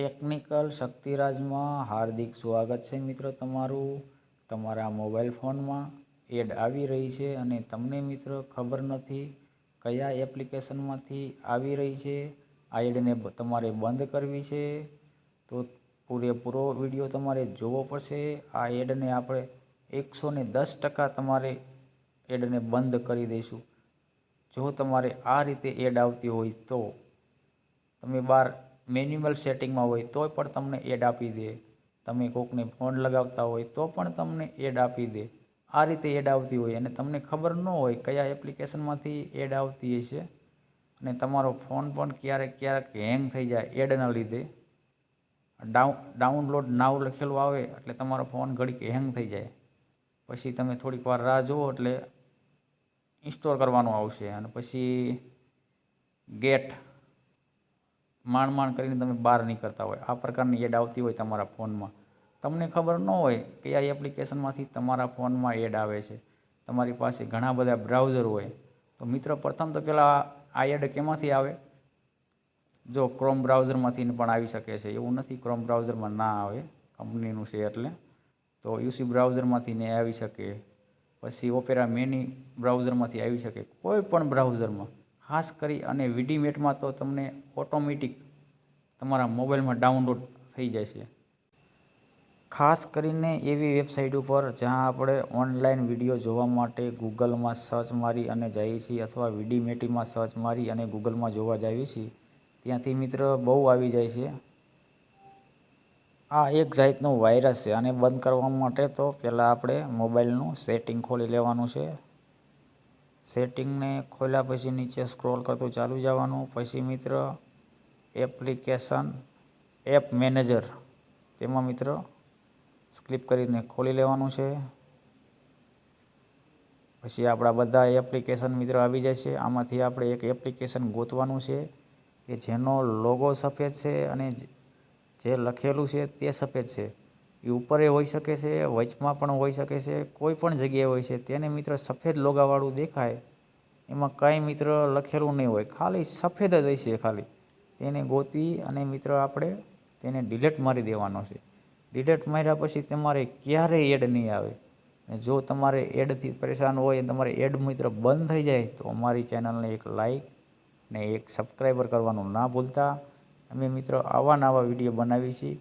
Technical શક્તિરાજમાં હાર્દિક સ્વાગત છે મિત્રો તમારું. તમારા મોબાઈલ ફોનમાં એડ આવી રહી છે અને તમને મિત્રો ખબર નથી કયા એપ્લિકેશનમાંથી આવી રહી છે. આ એડને તમારે બંધ કરવી છે. તો પૂરેપૂરો વીડિયો તમારે જોવો પડશે. આ એડને આપણે એકસો ને દસ ટકા તમારે એડને બંધ કરી દઈશું. જો તમારે આ રીતે એડ આવતી હોય તો તમે બહાર મેન્યુઅલ સેટિંગમાં હોય તોય પણ તમને એડ આપી દે. તમે કોકને ફોન લગાવતા હોય તો પણ તમને એડ આપી દે. આ રીતે એડ આવતી હોય અને તમને ખબર ન હોય કયા એપ્લિકેશનમાંથી એડ આવતી હશે અને તમારો ફોન પણ ક્યારેક ક્યારેક હેંગ થઈ જાય એડના લીધે. ડાઉન ડાઉનલોડ નાવ લખેલું આવે એટલે તમારો ફોન ઘડીક હેંગ થઈ જાય. પછી તમે થોડીક વાર રાહ જુઓ એટલે ઇન્સ્ટોલ કરવાનું આવશે અને પછી ગેટ માંડ માંડ કરીને તમે બહાર નીકળતા હોય. આ પ્રકારની એડ આવતી હોય તમારા ફોનમાં. તમને ખબર ન હોય કે આ એપ્લિકેશનમાંથી તમારા ફોનમાં એડ આવે છે. તમારી પાસે ઘણા બધા બ્રાઉઝર હોય. તો મિત્રો, પ્રથમ તો પહેલાં આ એડ કેમાંથી આવે? જો ક્રોમ બ્રાઉઝરમાંથી પણ આવી શકે છે. એવું નથી ક્રોમ બ્રાઉઝરમાં ના આવે કંપનીનું છે એટલે. તો યુસી બ્રાઉઝરમાંથી ને આવી શકે. પછી ઓપેરા મેની બ્રાઉઝરમાંથી આવી શકે. કોઈ પણ બ્રાઉઝરમાં. ખાસ કરી અને વિડીમેટમાં તો તમને ઓટોમેટિક તમારા મોબાઈલમાં ડાઉનલોડ થઈ જાય છે. ખાસ કરીને એવી વેબસાઇટ ઉપર જ્યાં આપણે ઓનલાઈન વીડિયો જોવા માટે ગૂગલમાં સર્ચ મારી અને જઈએ છીએ અથવા વીડીમેટીમાં સર્ચ મારી અને ગૂગલમાં જોવા જઈએ છીએ, ત્યાંથી મિત્ર બહુ આવી જાય છે. આ એક જાતનો વાયરસ છે અને બંધ કરવા માટે તો પહેલાં આપણે મોબાઈલનું સેટિંગ ખોલી લેવાનું છે. સેટિંગને ખોલ્યા પછી નીચે સ્ક્રોલ કરતું ચાલુ જવાનું. પછી મિત્ર, એપ્લિકેશન, એપ મેનેજર, તેમાં મિત્ર સ્ક્લિપ કરીને ખોલી લેવાનું છે. પછી આપણા બધા એપ્લિકેશન મિત્ર આવી જાય છે. આમાંથી આપણે એક એપ્લિકેશન ગોતવાનું છે કે જેનો લોગો સફેદ છે અને જે- લખેલું છે તે સફેદ છે. એ ઉપરે હોઈ શકે છે, વચમાં પણ હોઈ શકે છે, કોઈ પણ જગ્યાએ હોય છે. તેને મિત્ર સફેદ લોગાવાળું દેખાય, એમાં કાંઈ મિત્ર લખેલું નહીં હોય. ખાલી સફેદ જ હશે ખાલી. તેને ગોતી અને મિત્ર આપણે તેને ડિલેટ મારી દેવાનો છે. ડિલેટ માર્યા પછી તમારે ક્યારેય એડ નહીં આવે. જો તમારે એડથી પરેશાન હોય, તમારે એડ મિત્ર બંધ થઈ જાય, તો અમારી ચેનલને એક લાઈક ને એક સબસ્ક્રાઈબર કરવાનું ના ભૂલતા. અમે મિત્રો આવા નવા વીડિયો બનાવીએ છીએ